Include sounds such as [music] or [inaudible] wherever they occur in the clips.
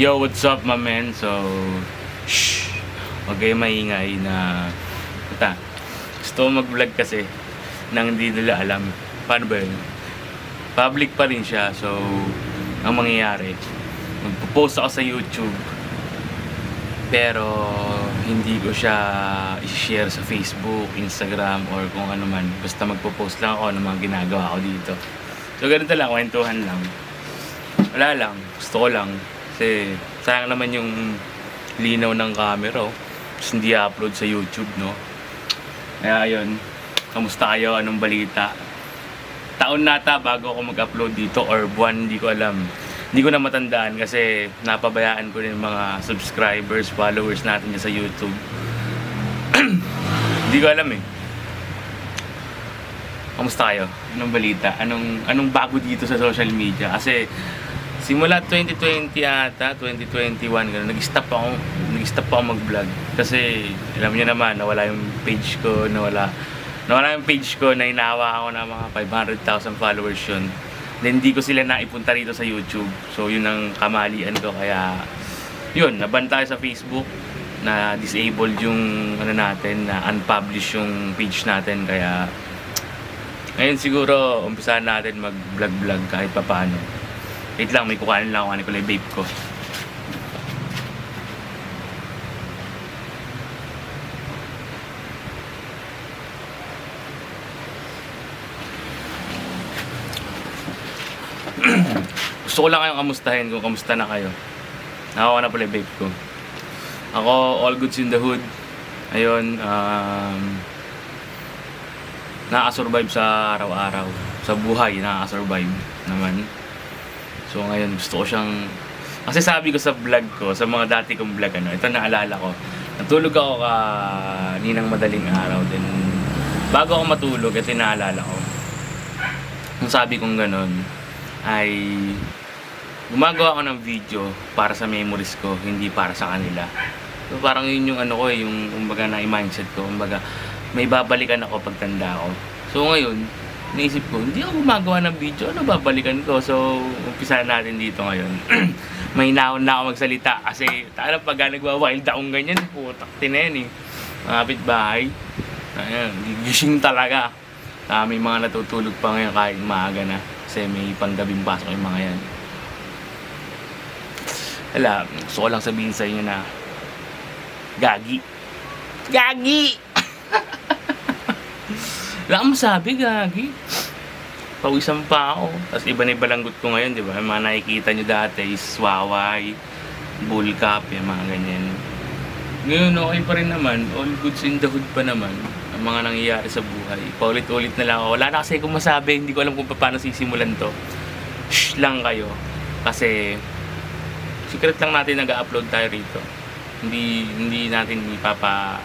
Yo, what's up, my man? So, shh. Huwag kayo maingay na... Ata, gusto ko mag-vlog kasi nang hindi nila alam. Paano ba yun? Public pa rin siya. So, ang mangyayari, magpo-post ako sa YouTube. Pero, hindi ko siya i-share sa Facebook, Instagram, or kung ano man. Basta magpo-post lang ako ng mga ginagawa ko dito. So, ganito lang, kwentuhan lang. Wala lang, gusto ko lang. Kasi sayang naman yung linaw ng camera. Oh. Tapos hindi upload sa YouTube, no? Kaya ayun, kamusta kayo? Anong balita? Taon nata bago ako mag-upload dito or buwan, hindi ko alam. Hindi ko na matandaan kasi napabayaan ko rin mga subscribers, followers natin sa YouTube. [clears throat] hindi ko alam eh. Kamusta kayo? Anong balita? Anong anong bago dito sa social media? Kasi simula 2020 ata, 2021 ganun, nag-stop ako, nag-stop ako mag-vlog kasi alam niyo naman nawala yung page ko, nawala nawala yung page ko na inawa ako ng mga 500,000 followers yun. Then hindi ko sila naipunta rito sa YouTube. So yun ang kamalian ko kaya yun, naban sa Facebook na disabled yung ano natin, na unpublish yung page natin kaya ngayon siguro umpisahan natin mag-vlog-vlog kahit papaano. Wait lang, may kukain lang ako ano ko lang vape ko. [clears throat] Gusto ko lang kayong kamustahin kung kamusta na kayo. Nakawa na pala yung vape ko. Ako, all goods in the hood. Ayun, um, nakaka-survive sa araw-araw. Sa buhay, nakaka-survive naman. So ngayon, gusto ko siyang... Kasi sabi ko sa vlog ko, sa mga dati kong vlog, ano, ito naalala ko. Natulog ako ka ninang madaling araw. Then, bago ako matulog, ito naalala ko. Ang sabi kong ganun, ay gumagawa ako ng video para sa memories ko, hindi para sa kanila. So parang yun yung ano ko eh, yung kumbaga na mindset ko, kumbaga may babalikan ako pag tanda ko. So ngayon, naisip ko, hindi ako gumagawa ng video, ano babalikan ko? So, umpisa natin dito ngayon. [clears throat] may naon na ako magsalita kasi tala pag nagwa-wild akong ganyan, putak tinen eh. Mga bahay. Ayan, gigising talaga. Ah, may mga natutulog pa ngayon kahit maaga na. Kasi may panggabing pasok yung mga yan. Wala, gusto ko lang sabihin sa inyo na Gagi. Gagi! [laughs] Wala akong masabi, Gagi. Pawisan pa ako. Tapos iba na ibalanggot ko ngayon, di ba? Yung mga nakikita nyo dati is Cup, yung mga ganyan. Ngayon, okay pa rin naman. All goods in the hood pa naman. Ang mga nangyayari sa buhay. Paulit-ulit na lang ako. Wala na kasi akong masabi. Hindi ko alam kung paano sisimulan to. Shh lang kayo. Kasi, secret lang natin nag-upload tayo rito. Hindi, hindi natin ipapa...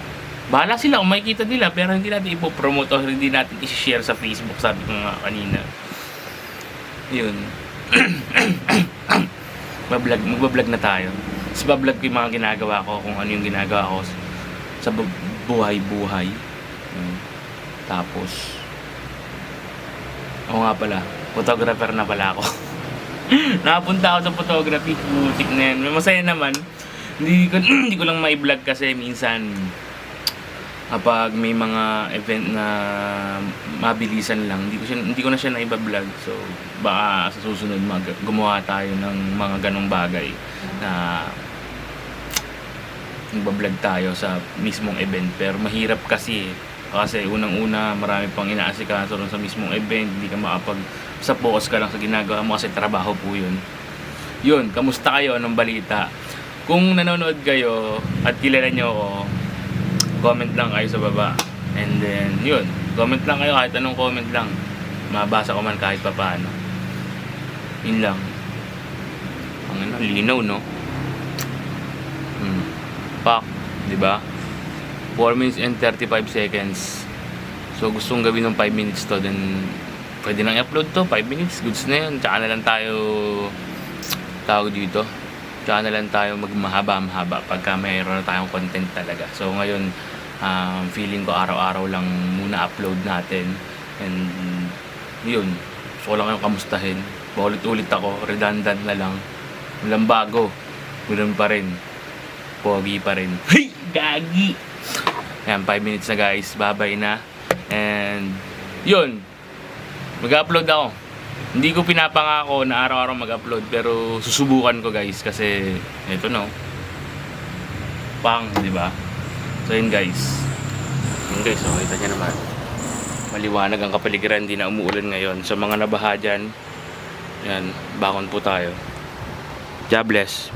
Bahala sila kung makikita nila pero hindi natin ipopromote o hindi natin i-share sa Facebook sabi ko nga kanina. Yun. [coughs] Mablog, magbablog na tayo. Tapos bablog ko yung mga ginagawa ko kung ano yung ginagawa ko sa bu- buhay-buhay. Tapos, ako nga pala, photographer na pala ako. [laughs] Nakapunta ako sa photography, butik na yan. Masaya naman. Hindi ko, [clears throat] hindi ko lang ma-vlog kasi minsan kapag may mga event na mabilisan lang, hindi ko, siya, hindi ko na siya naiba-vlog. So, baka sa susunod mag, gumawa tayo ng mga ganong bagay na magbablog tayo sa mismong event. Pero mahirap kasi kasi unang-una marami pang inaasikaso sa mismong event, hindi ka makapag sa focus ka lang sa ginagawa mo kasi trabaho po yun. Yun, kamusta kayo? Anong balita? Kung nanonood kayo at kilala nyo ako, comment lang kayo sa baba. And then, yun, comment lang kayo kahit anong comment lang. Mabasa ko man kahit papaano. Yun lang. Ang ano, linaw, no? Hmm. Pak, di ba? 4 minutes and 35 seconds. So, gustong gawin ng 5 minutes to, then pwede nang i-upload to, 5 minutes, goods na yun. Tsaka na lang tayo tawag dito. Tsaka na lang tayo magmahaba-mahaba pagka mayroon na tayong content talaga. So, ngayon, um, feeling ko araw-araw lang muna upload natin. And, yun. Gusto ko lang kayong kamustahin. Paulit-ulit ako, redundant na lang. Walang bago. Ganun pa rin. Pogi pa rin. [laughs] Hey! Gagi! Yan, 5 minutes na guys. Babay na. And, yun. Mag-upload ako. Hindi ko pinapangako na araw-araw mag-upload. Pero susubukan ko guys. Kasi, eto no. Pang, di ba? So yun guys. Yun guys, oh, kita nyo naman. Maliwanag ang kapaligiran. Hindi na umuulan ngayon. Sa mga nabaha dyan, yan, bakon po tayo. God bless.